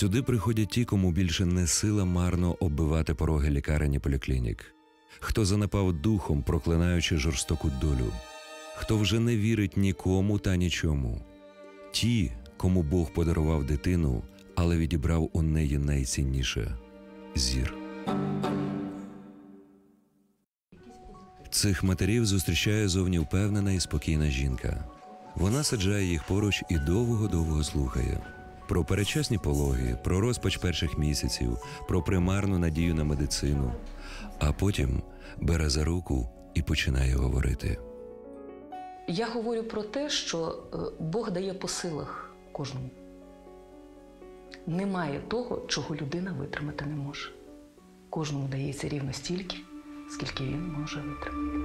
Сюди приходять ті, кому більше не сила марно оббивати пороги лікарень і поліклінік, хто занапав духом, проклинаючи жорстоку долю, хто вже не вірить нікому та нічому, ті, кому Бог подарував дитину, але відібрав у неї найцінніше зір. Цих матерів зустрічає зовні впевнена і спокійна жінка. Вона саджає їх поруч і довго-довго слухає про перечасні пологи, про розпач перших місяців, про примарну надію на медицину, а потім бере за руку і починає говорити. Я говорю про те, що е, Бог дає по силах кожному. Немає того, чого людина витримати не може. Кожному дається рівно стільки, скільки він може витримати.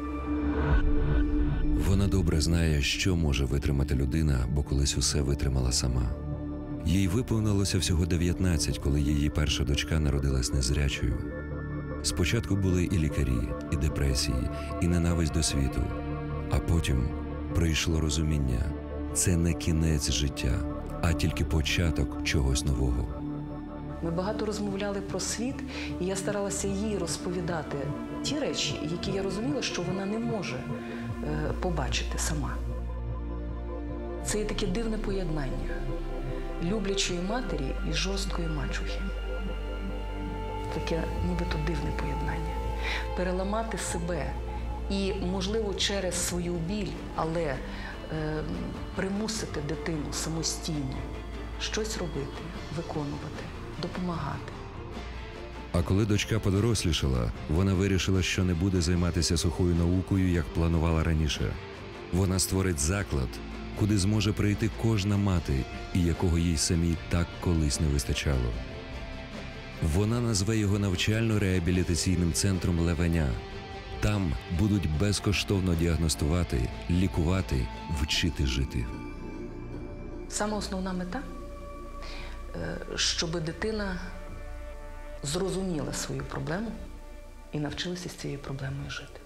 Вона добре знає, що може витримати людина, бо колись усе витримала сама. Їй виповнилося всього 19, коли її перша дочка народилась незрячою. Спочатку були і лікарі, і депресії, і ненависть до світу, а потім прийшло розуміння це не кінець життя, а тільки початок чогось нового. Ми багато розмовляли про світ, і я старалася їй розповідати ті речі, які я розуміла, що вона не може е, побачити сама. Це є таке дивне поєднання люблячої матері і жорсткої мачухи. Таке нібито дивне поєднання. Переламати себе і, можливо, через свою біль, але е, примусити дитину самостійно щось робити, виконувати, допомагати. А коли дочка подорослішала, вона вирішила, що не буде займатися сухою наукою, як планувала раніше. Вона створить заклад, куди зможе прийти кожна мати, і якого їй самій так колись не вистачало. Вона назве його навчально-реабілітаційним центром Левеня. Там будуть безкоштовно діагностувати, лікувати, вчити жити. Саме основна мета, е, щоб дитина зрозуміла свою проблему і навчилася з цією проблемою жити.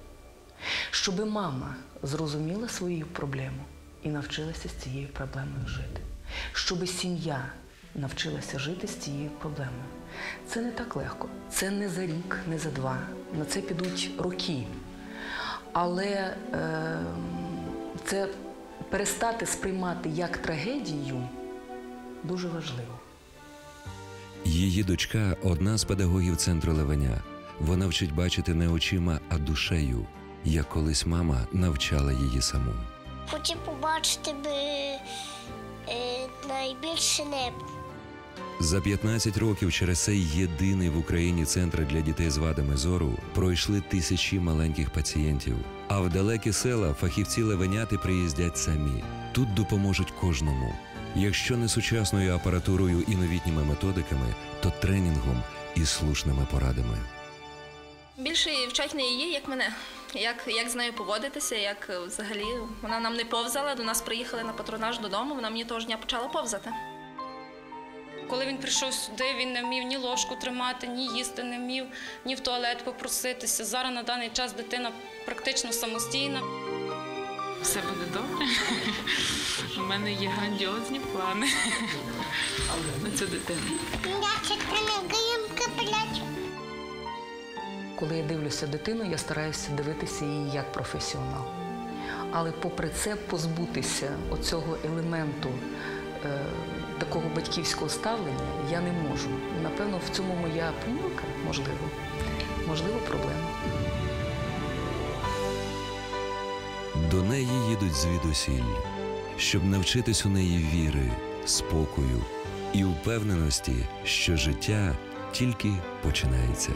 Щоб мама зрозуміла свою проблему і навчилася з цією проблемою жити. Щоб сім'я навчилася жити з цією проблемою. Це не так легко. Це не за рік, не за два. На це підуть роки. Але е, це перестати сприймати як трагедію дуже важливо. Її дочка одна з педагогів центру Левеня. Вона вчить бачити не очима, а душею, як колись мама навчала її саму. Хочу побачити би е, найбільше небо. За 15 років через цей єдиний в Україні центр для дітей з вадами зору пройшли тисячі маленьких пацієнтів. А в далекі села фахівці левеняти приїздять самі. Тут допоможуть кожному. Якщо не сучасною апаратурою і новітніми методиками, то тренінгом і слушними порадами. Більше вчать не її, як мене. Як, як з нею поводитися, як е, взагалі вона нам не повзала. До нас приїхали на патронаж додому. Вона мені того ж дня почала повзати. Коли він прийшов сюди, він не вмів ні ложку тримати, ні їсти не вмів, ні в туалет попроситися. Зараз на даний час дитина практично самостійна. Все буде добре. У мене є грандіозні плани на цю дитину. Коли я дивлюся дитину, я стараюся дивитися її як професіонал. Але попри це позбутися оцього елементу е, такого батьківського ставлення я не можу. Напевно, в цьому моя помилка, можливо, можливо, проблема. До неї їдуть звідусіль, щоб навчитись у неї віри, спокою і впевненості, що життя тільки починається.